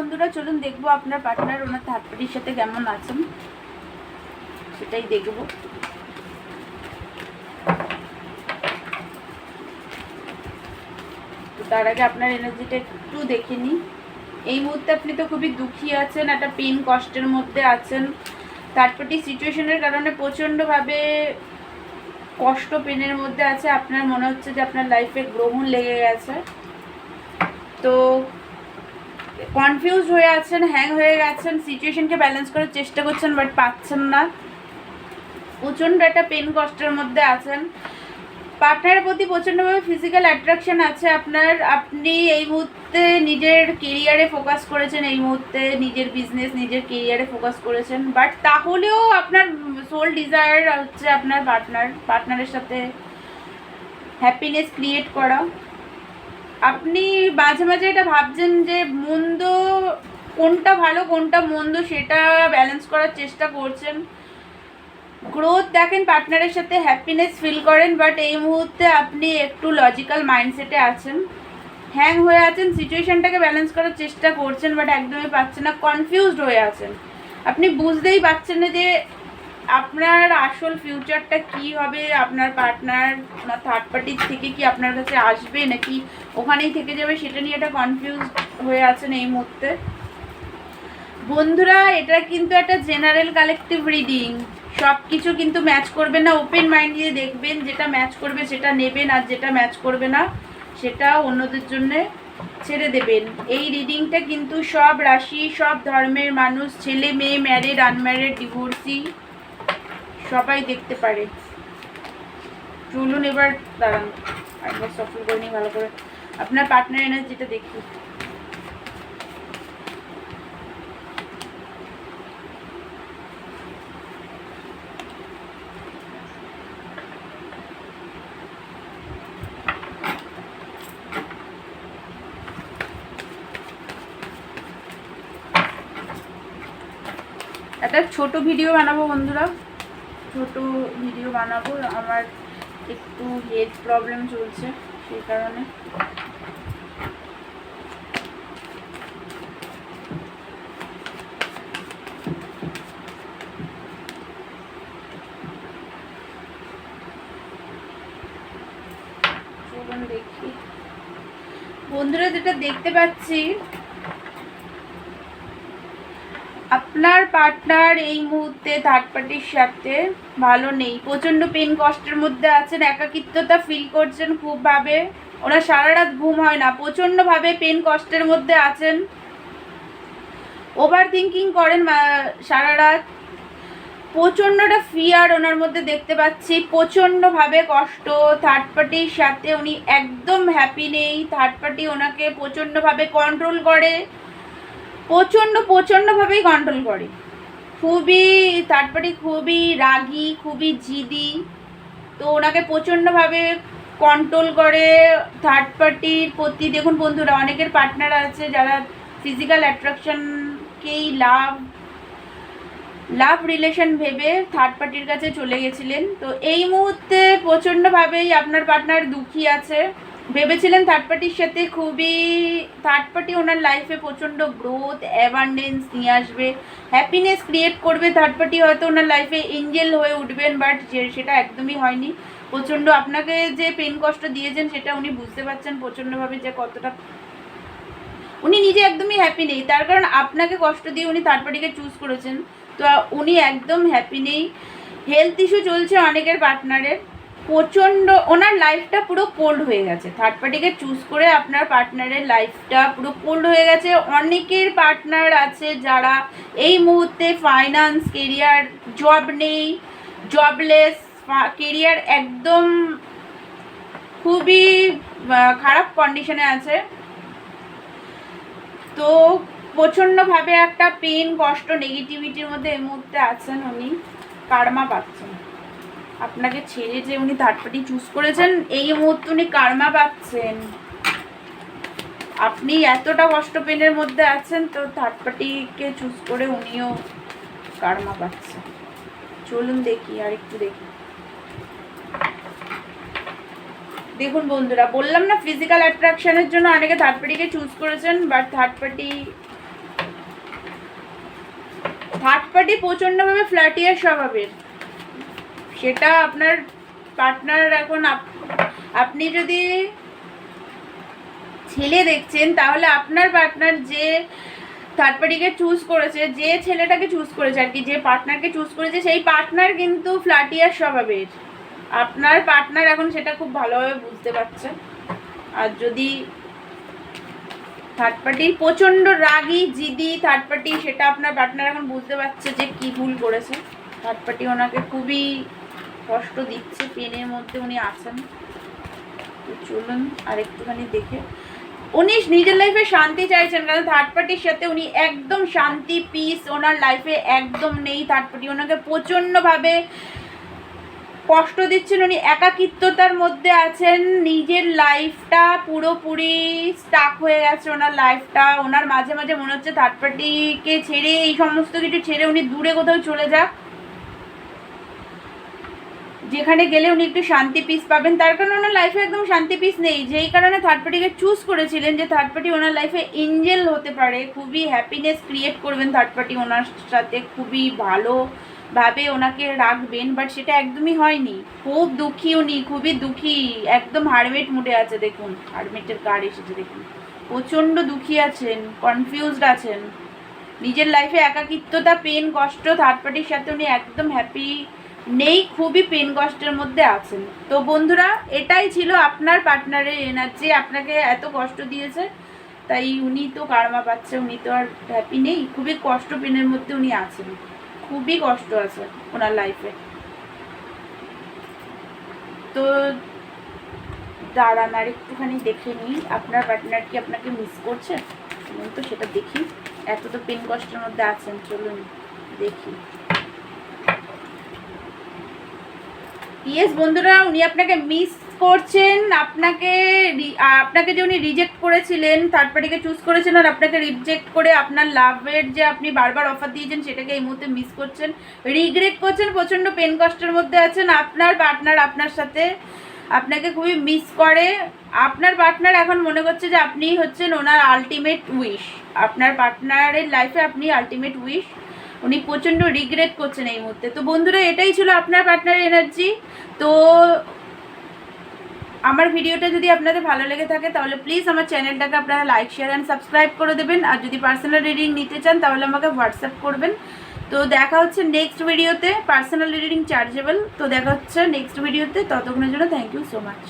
বন্ধুরা, চলুন দেখব আপনার পার্টনার ওনার থার্ড সাথে কেমন আছেন। সেটাই দেখব। তার আগে আপনার এনার্জিটা একটু দেখে নিই। এই মুহূর্তে আপনি তো খুবই দুঃখী আছেন, একটা পেন কষ্টের মধ্যে আছেন। থার্ড পার্টি সিচুয়েশনের কারণে প্রচণ্ডভাবে কষ্ট পেনের মধ্যে আছে। আপনার মনে হচ্ছে যে আপনার লাইফে গ্রহণ লেগে গেছে। তো কনফিউজ হয়ে আছেন হ্যাং হয়ে গেছেন সিচুয়েশনকে ব্যালেন্স করার চেষ্টা করছেন বাট পাচ্ছেন না। প্রচণ্ড একটা পেন কষ্টের মধ্যে আছেন। পার্টনারের প্রতি প্রচণ্ডভাবে ফিজিক্যাল অ্যাট্রাকশন আছে আপনার। আপনি এই মুহূর্তে নিজের কেরিয়ারে ফোকাস করেছেন, এই মুহূর্তে নিজের বিজনেস নিজের কেরিয়ারে ফোকাস করেছেন। বাট তাহলেও আপনার সোল ডিজায়ার হচ্ছে আপনার পার্টনার পার্টনারের সাথে হ্যাপিনেস ক্রিয়েট করা। আপনি মাঝে মাঝে এটা ভাবছেন যে মন্দ কোনটা ভালো, কোনটা মন্দ সেটা ব্যালেন্স করার চেষ্টা করছেন। গ্রোথ দেখেন পার্টনারের সাথে হ্যাপিনেস ফিল করেন বাট এই মুহূর্তে আপনি একটু লজিক্যাল মাইন্ডসেটে আছেন। হ্যাং হয়ে আছেন সিচুয়েশনটাকে ব্যালেন্স করার চেষ্টা করছেন বাট একদমই পাচ্ছেন না কনফিউজড হয়ে আছেন। আপনি বুঝতেই পারছেন না যে আপনার আসল ফিউচারটা কি হবে? আপনার পার্টনার না থার্ড পার্টির থেকে কি আপনার কাছে আসবে? নাকি ওখানেই থেকে যাবে? সেটা নিয়ে একটা কনফিউজ হয়ে আছেন এই মুহূর্তে। বন্ধুরা, এটা কিন্তু একটা জেনারেল কালেকটিভ রিডিং সব কিছু কিন্তু ম্যাচ করবে না। ওপেন মাইন্ড দিয়ে দেখবেন যেটা ম্যাচ করবে সেটা নেবেন আর যেটা ম্যাচ করবে না সেটা অন্যদের জন্য ছেড়ে দেবেন। এই রিডিংটা কিন্তু সব রাশি, সব ধর্মের মানুষ, ছেলে, মেয়ে ম্যারিড আনম্যারিড ডিভোর্সি সবাই দেখতে পারে। চলুন এবার দাঁড়ান। একবার সফল করে নিই ভালো করে। আপনার পার্টনার এনার্জিটা দেখি। একটা ছোট ভিডিও বানাবো বন্ধুরা। ছোট ভিডিও বানাবো, আমার একটু হেড প্রবলেম চলছে সেই কারণে। দেখি। বন্ধুরা যেটা দেখতে পাচ্ছি আপনার পার্টনার এই মুহূর্তে থার্ড পার্টির সাথে ভালো নেই। প্রচণ্ড পেন কষ্টের মধ্যে আছেন, একাকিত্বতা ফিল করছেন খুবভাবে। ওনার সারা রাত ঘুম হয় না, প্রচণ্ডভাবে পেন কষ্টের মধ্যে আছেন। ওভার থিঙ্কিং করেন সারা রাত প্রচণ্ডটা ফিয়ার ওনার মধ্যে দেখতে পাচ্ছি। প্রচণ্ডভাবে কষ্ট থার্ড পার্টির সাথে উনি একদম হ্যাপি নেই। থার্ড পার্টি ওনাকে প্রচণ্ডভাবে কন্ট্রোল করে। প্রচণ্ড, প্রচণ্ডভাবেই কন্ট্রোল করে। খুবই থার্ড পার্টি খুবই রাগী, খুবই জিদি। তো ওনাকে প্রচণ্ডভাবে কন্ট্রোল করে থার্ড পার্টির প্রতি। দেখুন বন্ধুরা, অনেকের পার্টনার আছে যারা ফিজিক্যাল অ্যাট্রাকশনকেই লাভ লাভ রিলেশন ভেবে থার্ড পার্টির কাছে চলে গেছিলেন। তো এই মুহূর্তে প্রচণ্ডভাবেই আপনার পার্টনার দুঃখী আছে। ভেবেছিলেন থার্ড পার্টির সাথে খুবই থার্ড পার্টি ওনার লাইফে প্রচণ্ড গ্রোথ অ্যাবান্ডেন্স নিয়ে আসবে। হ্যাপিনেস ক্রিয়েট করবে থার্ড পার্টি হয়তো ওনার লাইফে এঞ্জেল হয়ে উঠবেন বাট সেটা একদমই হয়নি। প্রচণ্ড আপনাকে যে পেন কষ্ট দিয়েছেন, সেটা উনি বুঝতে পারছেন প্রচণ্ডভাবে যে কতটা উনি নিজে একদমই হ্যাপি নেই। তার কারণ আপনাকে কষ্ট দিয়ে উনি থার্ড পার্টিকে চুজ করেছেন। তো উনি একদম হ্যাপি নেই। হেলথ ইস্যু চলছে অনেকের পার্টনারের প্রচণ্ড, ওনার লাইফটা পুরো কোল্ড হয়ে গেছে। থার্ড পার্টিকে চুজ করে আপনার পার্টনারের লাইফটা পুরো কোল্ড হয়ে গেছে। অনেকের পার্টনার আছে যারা এই মুহূর্তে ফাইন্যান্স কেরিয়ার জব নেই জবলেস কেরিয়ার একদম খুবই খারাপ কন্ডিশনে আছে। তো প্রচণ্ডভাবে একটা পেন কষ্ট নেগেটিভিটির মধ্যে এই মুহূর্তে আছেন উনি। কার্মা পাচ্ছেন? আপনাকে ছেড়ে যে উনি থার্ড পার্টি চুজ করেছেন, এই মুহূর্তে উনি কার্মা পাচ্ছেন। আপনি এতটা কষ্ট পেনের মধ্যে আছেন, তো থার্ড পার্টিকে চুজ করে উনিও কার্মা পাচ্ছেন। চলুন দেখি, আর একটু দেখি। দেখুন বন্ধুরা, বললাম না ফিজিক্যাল অ্যাট্রাকশনের জন্য অনেকে থার্ড পার্টিকে চুজ করেছেন but third party third party প্রচণ্ডভাবে ফ্ল্যাটিয়ার স্বভাবের। সেটা আপনার পার্টনার এখন আপ- আপনি যদি ছেলে দেখছেন, তাহলে আপনার পার্টনার যে থার্ড পার্টিকে চুজ করেছে, যে ছেলেটাকে চুজ করেছে আর কি, যে পার্টনারকে চুজ করেছে, সেই পার্টনার কিন্তু ফ্ল্যাটিয়ার স্বভাবের। আপনার পার্টনার এখন সেটা খুব ভালোভাবে বুঝতে পারছে। আর যদি থার্ড পার্টি প্রচণ্ড রাগী, জিদি থার্ড পার্টি সেটা আপনার পার্টনার এখন বুঝতে পারছে যে কি ভুল করেছে। থার্ড পার্টি ওনাকে খুবই কষ্ট দিচ্ছে, পেনের মধ্যে উনি আছেন। চলুন আর একটুখানি দেখে। উনি নিজের লাইফে শান্তি চাইছেন কারণ থার্ড পার্টির সাথে উনি একদম শান্তি পিস ওনার লাইফে একদম নেই থার্ড পার্টি ওনাকে প্রচণ্ডভাবে কষ্ট দিচ্ছেন, উনি একাকিত্বতার মধ্যে আছেন। নিজের লাইফটা পুরোপুরি স্টাক হয়ে গেছে ওনার লাইফটা ওনার মাঝে মাঝে মনে হচ্ছে থার্ড পার্টিকে ছেড়ে, এই সমস্ত কিছু ছেড়ে উনি দূরে কোথাও চলে যাক। যেখানে গেলে উনি একটু শান্তি পিস পাবেন। তার কারণে ওনার লাইফে একদম শান্তি পিস নেই। যেই কারণে থার্ড পার্টিকে চুজ করেছিলেন যে থার্ড পার্টি ওনার লাইফে এঞ্জেল হতে পারে। খুবই হ্যাপিনেস ক্রিয়েট করবেন থার্ড পার্টি ওনার সাথে। খুবই ভালো ভাবে ওনাকে রাখবেন বাট সেটা একদমই হয়নি। খুব দুঃখী উনি, খুবই দুঃখী। একদম হারমেট মুডে আছে, দেখুন। হারমেটের কার এসেছে, দেখুন। প্রচণ্ড দুঃখী আছেন কনফিউজড আছেন। নিজের লাইফে একাকিত্বতা পেন কষ্ট থার্ড পার্টির সাথে উনি একদম হ্যাপি নেই, খুবই পেন কষ্টের মধ্যে আছেন। তো বন্ধুরা, এটাই ছিল আপনার পার্টনারের এনার্জি আপনাকে এত কষ্ট দিয়েছে, তাই উনি তো কারমা পাচ্ছে, উনি তো আর হ্যাপি নেই, খুবই কষ্ট পেনের মধ্যে উনি আছেন। খুবই কষ্ট আছে ওনার লাইফে তো দাঁড়ান আর একটুখানি দেখে নিই, আপনার পার্টনার কি আপনাকে মিস করছে? তো সেটা দেখি। এত তো পেন কষ্টের মধ্যে আছেন, চলুন দেখি। ইয়েস বন্ধুরা, উনি আপনাকে মিস করছেন। আপনাকে আপনাকে যে উনি রিজেক্ট করেছিলেন থার্ড পার্টিকে চুজ করেছেন আর আপনাকে রিজেক্ট করে আপনার লাভের যে আপনি বারবার অফার দিয়েছেন, সেটাকে এই মুহূর্তে মিস করছেন। রিগ্রেট করছেন, প্রচণ্ড পেন কষ্টের মধ্যে আছেন। আপনার পার্টনার আপনার সাথে আপনাকে খুবই মিস করে। আপনার পার্টনার এখন মনে করছে যে আপনি হচ্ছেন ওনার আলটিমেট উইশ আপনার পার্টনারের লাইফে আপনি আলটিমেট উইশ উনি প্রচণ্ড রিগ্রেট করছেন এই মুহূর্তে। তো বন্ধুরা, এটাই ছিল আপনার পার্টনার এনার্জি তো আমার ভিডিওটা যদি আপনাদের ভালো লেগে থাকে, তাহলে প্লিজ আমার চ্যানেলটাকে আপনারা লাইক শেয়ার অ্যান্ড সাবস্ক্রাইব করে দেবেন। আর যদি পার্সোনাল রিডিং নিতে চান, তাহলে আমাকে হোয়াটসঅ্যাপ করবেন। তো দেখা হচ্ছে নেক্সট ভিডিওতে পার্সোনাল রিডিং চার্জেবল তো দেখা হচ্ছে নেক্সট ভিডিওতে ততক্ষণের জন্য থ্যাংক ইউ সো মাচ